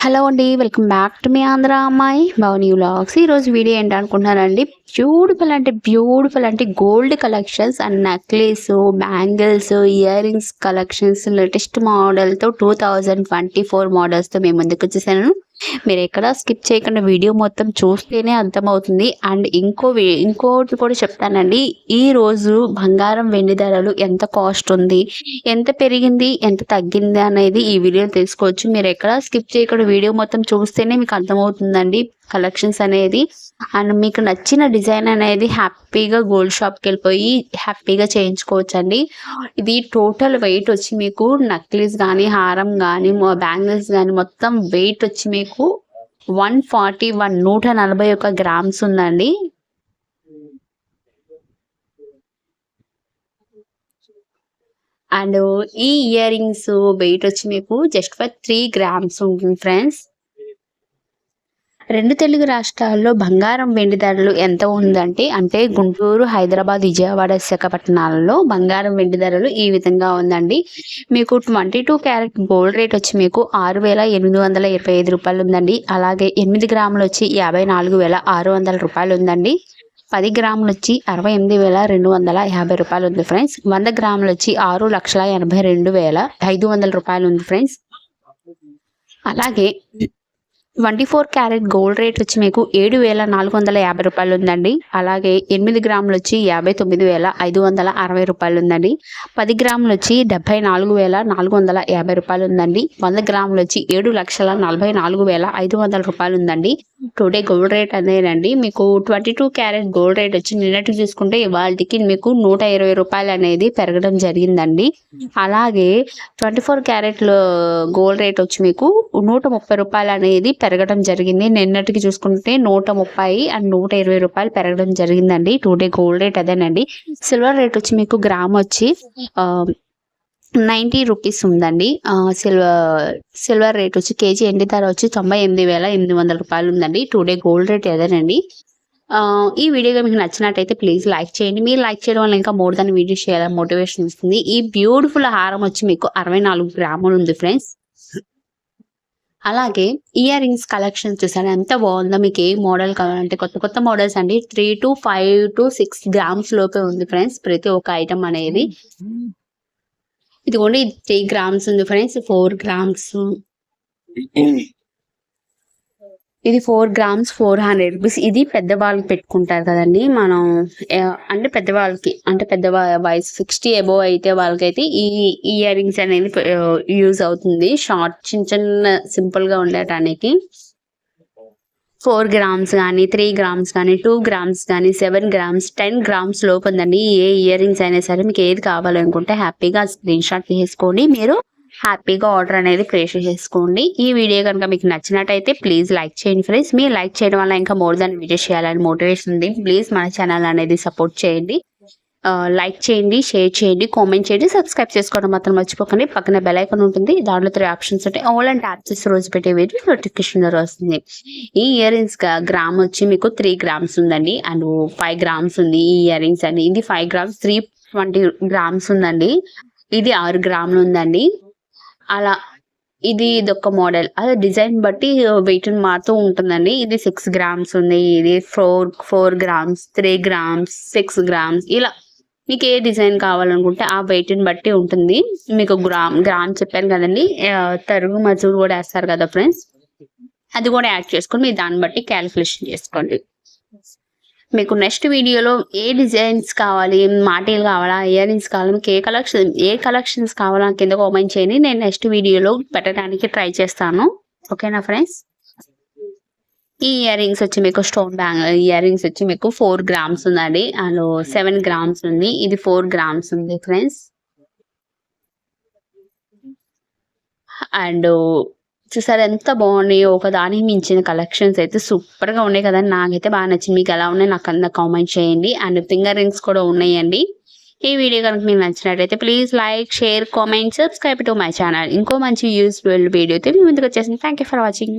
Hello అండి welcome back to మీ ఆంధ్ర అమ్మాయి భవని వ్లాగ్స్ ఈరోజు వీడియో ఏంటి అనుకుంటున్నానండి బ్యూటిఫుల్ అంటే బ్యూటిఫుల్ అంటే gold collections and necklace bangles earrings collections latest మోడల్తో టూ థౌజండ్ ట్వంటీ ఫోర్ మోడల్స్తో మేము ముందుకు వచ్చేసాను మీరు ఎక్కడ స్కిప్ చేయకుండా వీడియో మొత్తం చూస్తేనే అర్థమవుతుంది. అండ్ ఇంకో ఇంకోటి కూడా చెప్తానండి. ఈ రోజు బంగారం వెండి ధరలు ఎంత కాస్ట్ ఉంది? ఎంత పెరిగింది? ఎంత తగ్గింది అనేది ఈ వీడియో తెలుసుకోవచ్చు. మీరు ఎక్కడ స్కిప్ చేయకుండా వీడియో మొత్తం చూస్తేనే మీకు అర్థమవుతుందండి. కలెక్షన్స్ అనేది అండ్ మీకు నచ్చిన డిజైన్ అనేది హ్యాపీగా గోల్డ్ షాప్కి వెళ్ళిపోయి హ్యాపీగా చేయించుకోవచ్చు అండి ఇది టోటల్ వెయిట్ వచ్చి మీకు నక్లీస్ కానీ హారం కానీ బ్యాంగిల్స్ కానీ మొత్తం వెయిట్ వచ్చి మీకు వన్ ఫార్టీ వన్ నూట నలభై ఒక గ్రామ్స్ ఉందండి. అండ్ ఈ ఇయర్ రింగ్స్ వెయిట్ వచ్చి మీకు జస్ట్ ఫర్ త్రీ గ్రామ్స్ ఉంటుంది ఫ్రెండ్స్. రెండు తెలుగు రాష్ట్రాల్లో బంగారం వెండి ధరలు ఎంత ఉందంటే అంటే గుంటూరు హైదరాబాద్ విజయవాడ విశాఖపట్నాలలో బంగారం వెండి ధరలు ఈ విధంగా ఉందండి. మీకు twenty two carat gold rate వచ్చి మీకు ఆరు వేల ఎనిమిది వందల ఇరవై ఐదు రూపాయలు ఉందండి. అలాగే ఎనిమిది గ్రాములు వచ్చి యాభై నాలుగు వేల ఆరు వందల రూపాయలు ఉందండి. పది గ్రాములు వచ్చి అరవై ఎనిమిది వేల రెండు వందల యాభై రూపాయలు ఉంది ఫ్రెండ్స్. వంద గ్రాములు వచ్చి ఆరు లక్షల ఎనభై రెండు వేల ఐదు వందల రూపాయలు ఉంది ఫ్రెండ్స్. అలాగే twenty four carat gold rate వచ్చి మీకు ఏడు వేల నాలుగు వందల యాభై రూపాయలు ఉందండి అలాగే ఎనిమిది గ్రాములు వచ్చి యాభై తొమ్మిది వేల ఐదు వందల అరవై రూపాయలు ఉందండి పది గ్రాములు వచ్చి డెబ్బై నాలుగు వేల నాలుగు వందల యాభై రూపాయలు ఉందండి వంద గ్రాములు వచ్చి ఏడు లక్షల నలభై నాలుగు వేల ఐదు వందల రూపాయలు ఉందండి టుడే గోల్డ్ రేట్ అనేదండి మీకు twenty two carat gold rate వచ్చి నిన్నటి చూసుకుంటే ఇవాళకి మీకు నూట ఇరవై రూపాయలు అనేది పెరగడం జరిగిందండి. అలాగే ట్వంటీ ఫోర్ క్యారెట్లు గోల్డ్ రేట్ వచ్చి మీకు నూట ముప్పై రూపాయలు అనేది పెరగడం జరిగింది. నిన్నటికి చూసుకుంటే నూట ముప్పై అండ్ నూట ఇరవై రూపాయలు పెరగడం జరిగిందండి. టుడే గోల్డ్ రేట్ అదేనండి. సిల్వర్ రేట్ వచ్చి మీకు గ్రామ్ వచ్చి నైంటీ రూపీస్ ఉందండి. సిల్వర్ సిల్వర్ రేట్ వచ్చి కేజీ ఎండి ధర వచ్చి తొంభై ఎనిమిది వేల ఎనిమిది వందల రూపాయలు ఉందండి. టుడే గోల్డ్ రేట్ ఏదేనండి ఈ వీడియోగా మీకు నచ్చినట్టయితే ప్లీజ్ లైక్ చేయండి. మీరు లైక్ చేయడం వల్ల ఇంకా మోర్ దాన్ని వీడియో చేయాలని మోటివేషన్ ఇస్తుంది ఈ బ్యూటిఫుల్ హారం వచ్చి మీకు అరవై నాలుగు గ్రాములు ఉంది ఫ్రెండ్స్ అలాగే ఇయర్ రింగ్స్ కలెక్షన్ చూసారు? ఎంత బాగుందో మీకు ఏ మోడల్ కావాలంటే కొత్త కొత్త మోడల్స్ అండి. Three to five to six grams లోపే ఉంది ఫ్రెండ్స్ ప్రతి ఒక్క ఐటమ్ అనేది. ఇదిగోండి కూడా త్రీ గ్రామ్స్ ఉంది ఫ్రెండ్స్ ఫోర్ గ్రామ్స్ ఇది four grams four hundred rupees ఇది పెద్దవాళ్ళకి పెట్టుకుంటారు కదండి. మనం అంటే పెద్దవాళ్ళకి అంటే పెద్ద వయసు సిక్స్టీ అబోవ్ అయితే వాళ్ళకైతే ఈ ఇయర్ రింగ్స్ అనేది యూజ్ అవుతుంది. షార్ట్ చిన్న చిన్న సింపుల్గా ఉండటానికి. ఫోర్ గ్రామ్స్ కానీ త్రీ గ్రామ్స్ కానీ టూ గ్రామ్స్ కానీ సెవెన్ గ్రామ్స్ టెన్ గ్రామ్స్ లోపు ఉందండి. ఏ ఇయర్ రింగ్స్ అయినా సరే మీకు ఏది కావాలనుకుంటే హ్యాపీగా స్క్రీన్ షాట్ తీసుకొని మీరు హ్యాపీగా ఆర్డర్ అనేది ప్లేస్ చేసుకోండి. ఈ వీడియో కనుక మీకు నచ్చినట్టయితే ప్లీజ్ లైక్ చేయండి ఫ్రెండ్స్. మీరు లైక్ చేయడం వల్ల ఇంకా మోర్ దాన్ వీడియో చేయాలని మోటివేషన్ ఉంది. ప్లీజ్ మన ఛానల్ అనేది సపోర్ట్ చేయండి. లైక్ చేయండి షేర్ చేయండి కామెంట్ చేయండి సబ్స్క్రైబ్ చేసుకోవడం మాత్రం మర్చిపోకండి. పక్కన బెల్ ఐకాన్ ఉంటుంది. దాంట్లో త్రీ ఆప్షన్స్ ఉంటాయి. ఆల్ అండ్ ట్యాప్ రోజు పెట్టే వీడియో నోటిఫికేషన్ వస్తుంది. ఈ ఇయర్ రింగ్స్ గ్రామ్ వచ్చి మీకు త్రీ గ్రామ్స్ ఉందండి. అండ్ ఫైవ్ గ్రామ్స్ ఉంది ఈ ఇయర్ రింగ్స్ అండి. ఇది five grams three twenty grams ఉందండి. ఇది ఆరు గ్రాములు ఉందండి. అలా. ఇది ఇదొక మోడల్. అదే డిజైన్ బట్టి వెయిట్ మారుతూ ఉంటుందండి. ఇది సిక్స్ గ్రామ్స్ ఉంది. ఇది four four grams three grams six grams ఇలా. మీకు ఏ డిజైన్ కావాలనుకుంటే ఆ వెయిట్ని బట్టి ఉంటుంది. మీకు గ్రామ్ గ్రామ్ చెప్పాను కదండి. తరుగు మజూరు కూడా వేస్తారు కదా ఫ్రెండ్స్. అది కూడా యాడ్ చేసుకొని మీరు దాన్ని బట్టి క్యాలిక్యులేషన్ చేసుకోండి. మీకు నెక్స్ట్ వీడియోలో ఏ డిజైన్స్ కావాలి మాటీలు కావాలా ఇయర్ రింగ్స్ కావాలి మీకు ఏ కలెక్షన్ ఏ కలెక్షన్స్ కావాలా కింద కామెంట్ చేయండి. నేను నెక్స్ట్ వీడియోలో పెట్టడానికి ట్రై చేస్తాను. ఓకేనా ఫ్రెండ్స్ ఈ ఇయర్ రింగ్స్ వచ్చి మీకు స్టోన్ బ్యాంగ్ ఇయర్ రింగ్స్ వచ్చి మీకు ఫోర్ గ్రామ్స్ ఉందండి. అండ్ సెవెన్ గ్రామ్స్ ఉంది. ఇది ఫోర్ గ్రామ్స్ ఉంది ఫ్రెండ్స్ అండ్ చూసారు? ఎంత బాగున్నాయి. ఒకదానికి మించిన కలెక్షన్స్ అయితే సూపర్గా ఉన్నాయి కదండి నాకైతే బాగా నచ్చింది. మీకు ఎలా ఉన్నాయి నాకు అంత కామెంట్ చేయండి. అండ్ ఫింగర్ రింగ్స్ కూడా ఉన్నాయండి. ఈ వీడియో కనుక మీకు నచ్చినట్లయితే please like share comment subscribe to my channel ఇంకో మంచి యూస్ఫుల్ వీడియో అయితే మీ ముందుకు వచ్చేసింది. Thank for watching